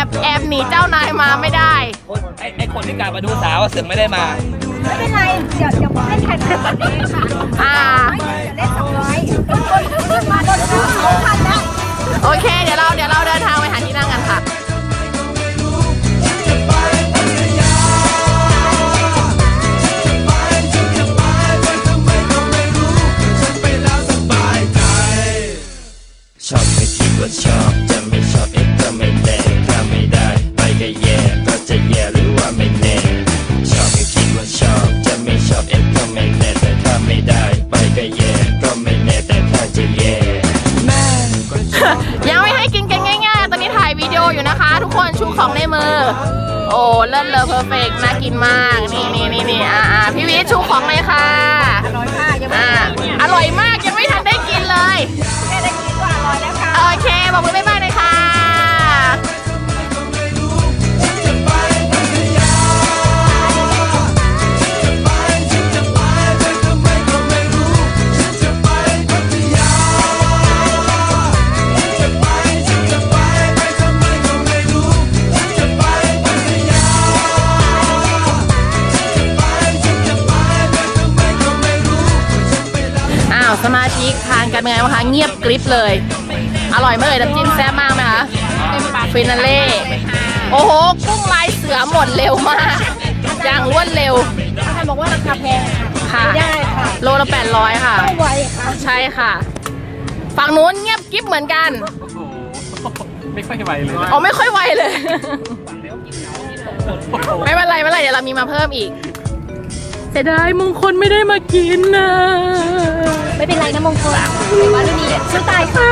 อบแอบหนีเจ้านายมาไม่ได้คนไอ้ไอ้คนที่กลับมาดูสาวอะเสึกไม่ได้มา ไม่เป็นไร เดี๋ยวเดี๋ยวเล่นแข่งกันแบบนี้ค่ะอ่า เดี๋ยวเล่นสองร้อยคนมาโดนเขาพันแล้ว โอเค เดี๋ยวเราเดี๋ยวเราเดินทางไปหาที่นั่งกันค่ะ แค่ได้กินก็อร่อยแล้วค่ะ โอเค บอกมือบ๊ายบาย สมาชิกทานกันเป็นไงบ้างคะเงียบกริบเลย อร่อยไหมเอ่ยน้ำจิ้มแซ่บมากไหมคะฟินาเล่โอ้โหกุ้งลายเสือหมดเร็วมากอย่างรวดเร็วท่านบอกว่าราคาแพงค่ะไม่ได้ค่ะโลละ800ค่ะไม่ไหวค่ะใช่ค่ะ ฝั่งนู้นเงียบกริบเหมือนกันไม่ค่อยไหวเลยอ๋อไม่ค่อยไวเลย ไม่เป็นไรไม่เป็นไรเดี๋ยวเรามีมาเพิ่มอีก เสียดายมงคลไม่ได้มากินนะ ไม่เป็นไรนะมงคลแต่ว่าดูนี่ชื่อตายค่ะ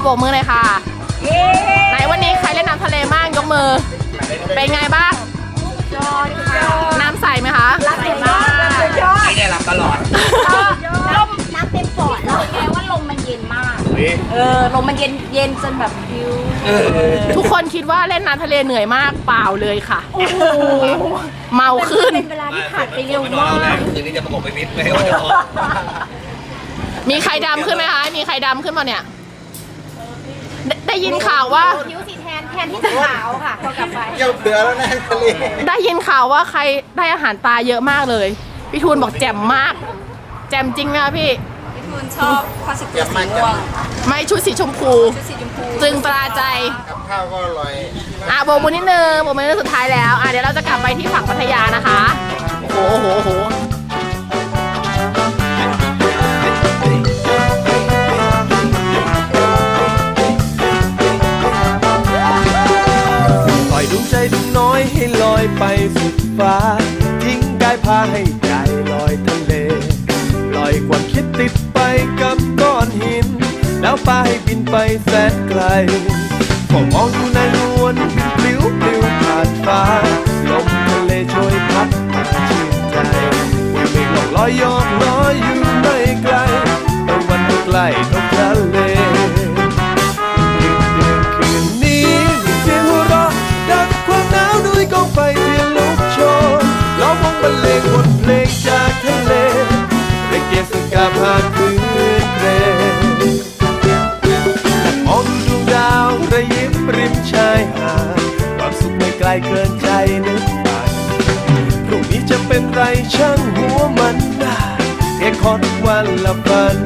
โอโบกมือเลยค่ะเย้ไหนวันนี้ใครเล่นน้ำทะเลบ้างยกมือ เป็นไงบ้างยอดค่ะน้ำใสไหมคะรักเต็มมากยอดไม่ได้รับตลอดลมน้ำเต็มปอดแล้วแกว่าลมมันเย็นมาก เออลมมันเย็นเย็นจนแบบฟิวทุกคนคิดว่าเล่นน้ำทะเลเหนื่อยมากเปล่าเลยค่ะโอ้โหเมาขึ้นเป็นเวลาที่ผ่านไปเร็วนอนมาแล้วนะกคืนนี้จะประกบไปวิทย์ไม่ให้วันนอนมีใครดำขึ้นไหมคะ มีใครดำขึ้นมาเนี่ย ได้ได้ยินข่าวว่าผิวสีแทนแทนที่จะขาวค่ะพอกลับไปเที่ยวเผื่อแล้วนะทะเลได้ยินข่าวว่าใครได้อาหารตาเยอะมากเลย พี่ทูนบอกแจ่มมาก แจ่มจริงไหมคะพี่ พี่ทูนชอบพาสเก็ติบสีมาม่วงไม่ชุดสีชมพู ชุดสีชมพูตึงตราใจ กับข้าวก็อร่อยอะโบกมือนิดนึงโบกมือนิดนึงสุดท้ายแล้ว อะเดี๋ยวเราจะกลับไปที่ฝั่งพัทยานะคะ โอ้โหโอ้โหโอ้โห ไปสุดฟ้า ทิ้งกายพาให้ใจลอยทะเลลอยความคิดติดไปกับก้อนหิน แล้วปาให้บินไปแสนไกลผมมองดูนายนวลบินายเกินใจนึกฝันพรุ่งนี้จะเป็นไรช่างหัวมันได้แค่ขอทุกวันละฝัน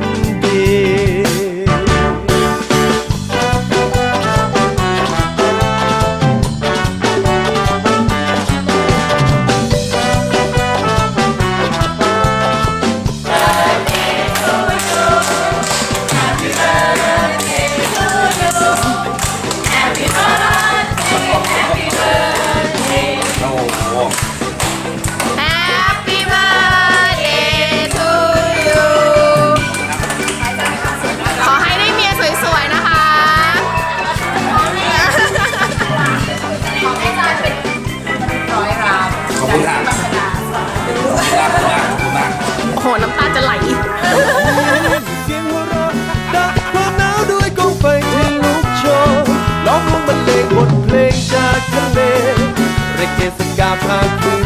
เรเกสกาพาคื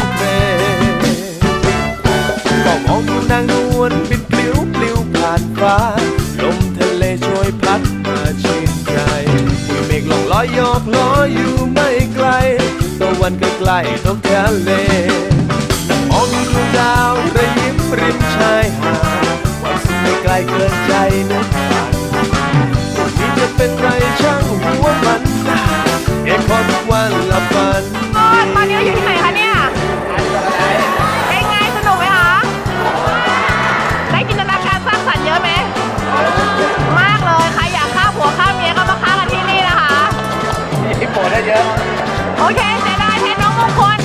นเพลก็มองดูนางนวลบินปลิวปลิวผ่านฟ้า ลมทะเลช่วยพัดมาชื่นใจปุยเมฆลองลอยยอกลอยอยู่ไม่ไกลตะวันก็ใกล้ตกทะเลมองดูดวงดาวระยิบริมชายหาดความสุขไม่ไกลเกินใจนึกฝันวันนี้จะเป็นไรช่างหัวมันได้แค่ขอทุกวันละฝัน ตอนนี้เราอยู่ที่ไหนคะเนี่ยเป็นไงสนุกไหมคะ ได้จินตนาการสร้างสรรค์เยอะไหม มากเลย ใครอยากฆ่าผัวฆ่าเมียก็มาฆ่ากันที่นี่นะคะพี่โปรได้เยอะ โอเคเสียดายแทนน้องมงคล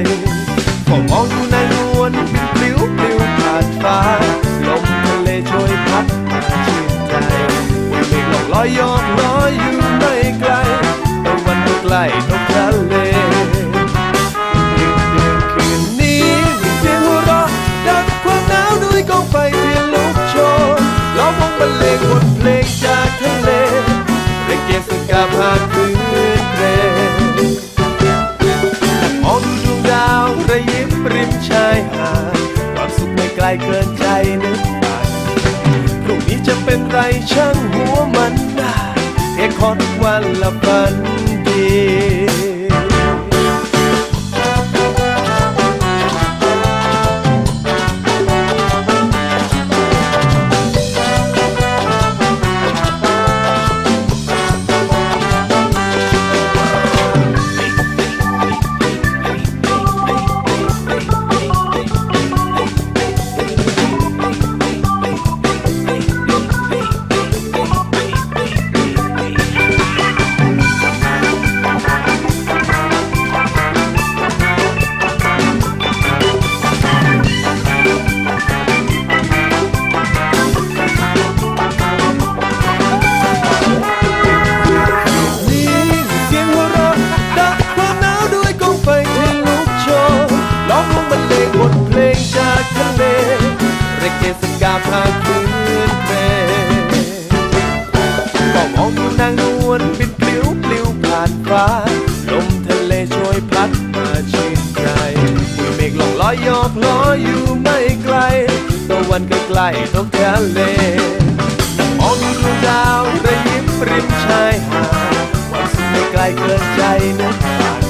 น เป็นไรช่างหัวมันได้แค่ขอทุกวันละพัน วันก็ใกล้ตกทะเลมองดูดวงดาวระยิบริมชายหาดความสุขไม่ไกลเกินใจนึกฝัน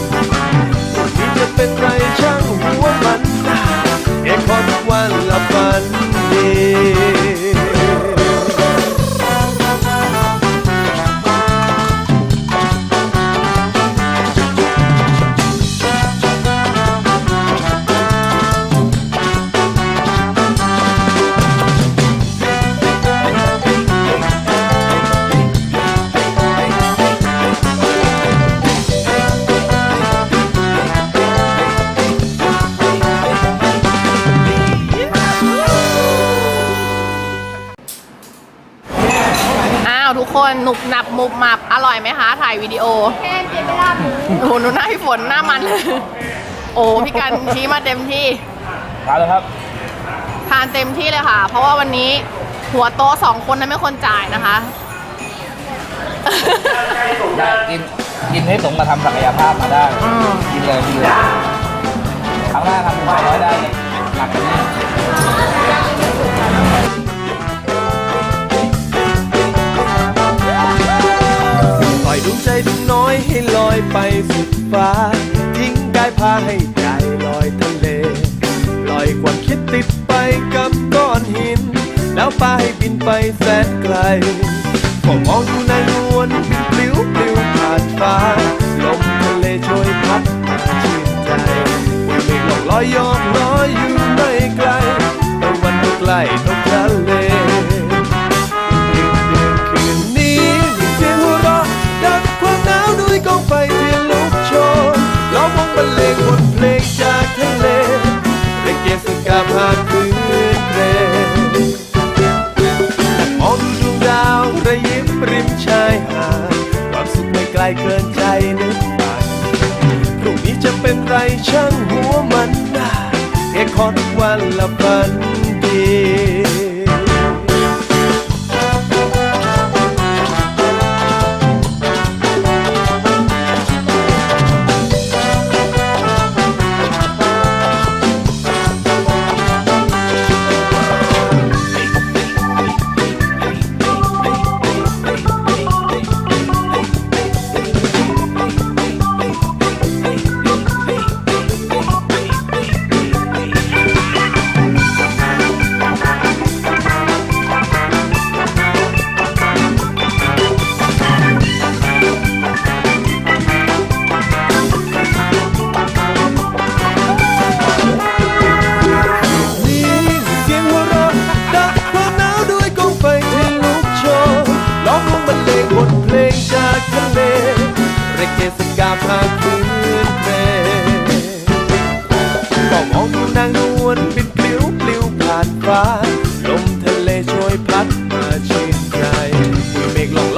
วันนี้จะเป็นไรช่างหัวมันเอกพอทุกวันละฝันดี ทุกคนหนุบหนับมุบมับอร่อยไหมคะถ่ายวิดีโอแค่เจนไม่ลาบหมูโอ้โหหนูหน้าพี่ฝนหน้ามันเลยโอ้พี่กันชี้มาเต็มที่มาเลยครับทานเต็มที่เลยค่ะ เพราะว่าวันนี้หัวโต๊ะสองคนนั้นไม่คนจ่ายนะคะได้กินกินให้สมกับทำศักยภาพมาได้ อืม กินเลยกินเลยครั้งหน้าทำเป็นสองร้อยได้หลักกันนี้ ฟ้า ทิ้งกายพาให้ใจลอยทะเลปล่อยความคิดติดไปกับก้อนหิน แล้วปลาให้บินไปแสนไกลผมมองดูนายนวลปลิวปลิวผ่านฟ้า ลมทะเลช่วยพัดมาชื่นใจวันเมฆหลอกลอยยอมลอยอยู่ไม่ไกลตะวันก็ใกล้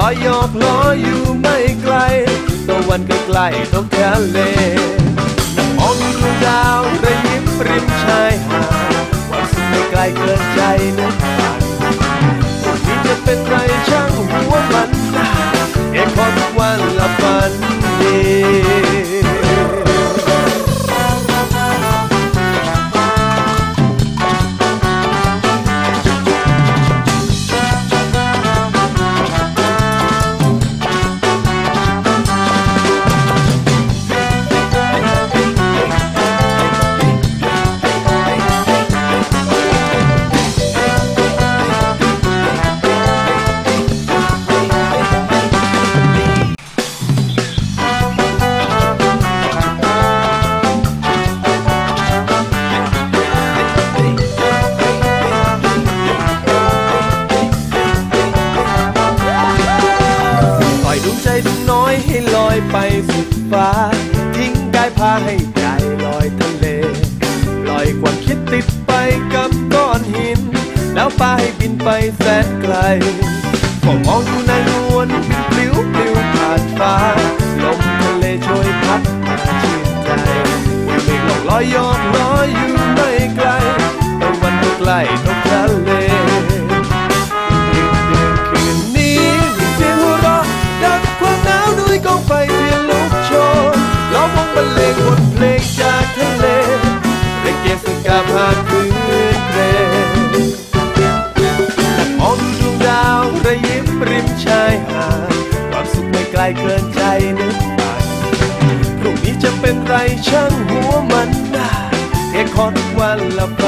องลอยหยอกล้ออยู่ไม่ไกลตะวันก็ใกล้ตกทะเลนั่งมองดูดวงดาวระยิบริมชายหาดความสุขไม่ไกลเกินใจนึกฝันวันนี้จะเป็นไรช่างหัวมันเอกพอทุกวันละฝันดี งใจดวงน้อยให้ลอยไปสุดฟ้า ทิ้งกายพาให้ใจลอยทะเลลอยความคิดติดไปกับก้อนหิน แล้วปาให้บินไปแสนไกลพอมองดูนายนวลปลิวปลิวผ่านฟ้าลมทะเลช่วยพัดมาชื่นใจวันเมฆหลอกลอยยอม ช่างหัวมันได้เรียนวันละ